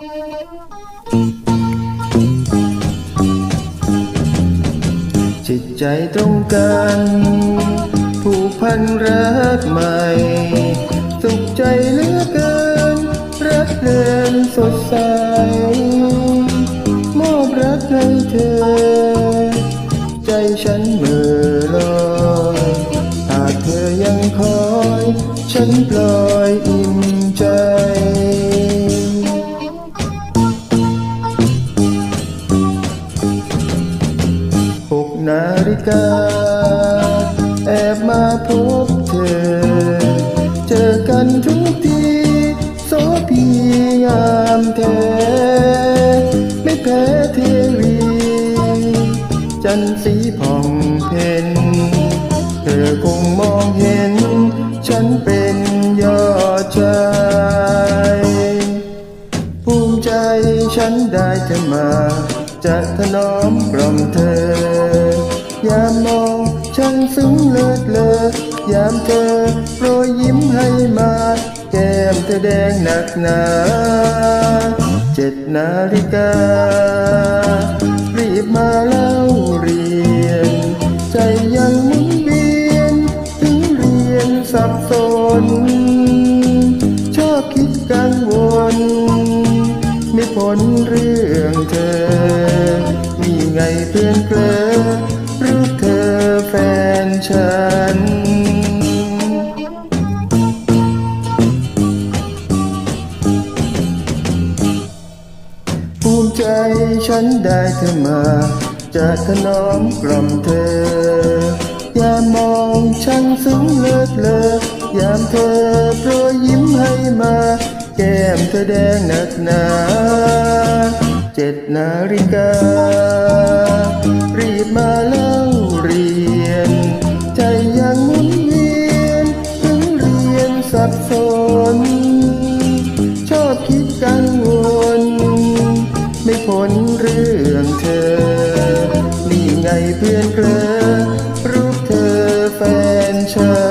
จิตใจตรงกันผูกพันรักใหม่ สุขใจเหลือเกิน รักเดินสดใส มอบรักให้เธอ ใจฉันเมื่อลอยหากเธอยังคอย ฉันปล่อย นาฬิกา แอบมาพบเธอ เจอกันทุกทีโสพีงามแท้ไม่แพ้เทวี จันสีผ่องเพนเธอคงมองเห็น ฉันเป็นยอดชายภูมิใจฉันได้เธอมาจะถนอมกล่อมเธอ ยามมองฉันซึ้งเลิศเลอยามเธอโปรยยิ้มให้มา แก้มเธอแดงหนักหนาเจ็ดนาฬิกา รีบมาเล่าเรียน ใจยังมุนเวียน ถึงเรียนสับสน ชอบคิดกังวล ไม่พ้นเรื่องเธอ มีไงเพื่อนเกลอรูปเธอน ฉัน ภูมิใจฉันได้เธอมา จะถนอมกล่อมเธอ อย่ามองฉันซึ้งเลิศเลอยามเธอโปรยยิ้มให้มา แก้มเธอแดงหนักหนา เจ็ดนาฬิกา บสน ชอบคิดกังวล ไม่พ้นเรื่องเธอ นี่ไงเพื่อนเกลอรูปเธอแฟนฉัน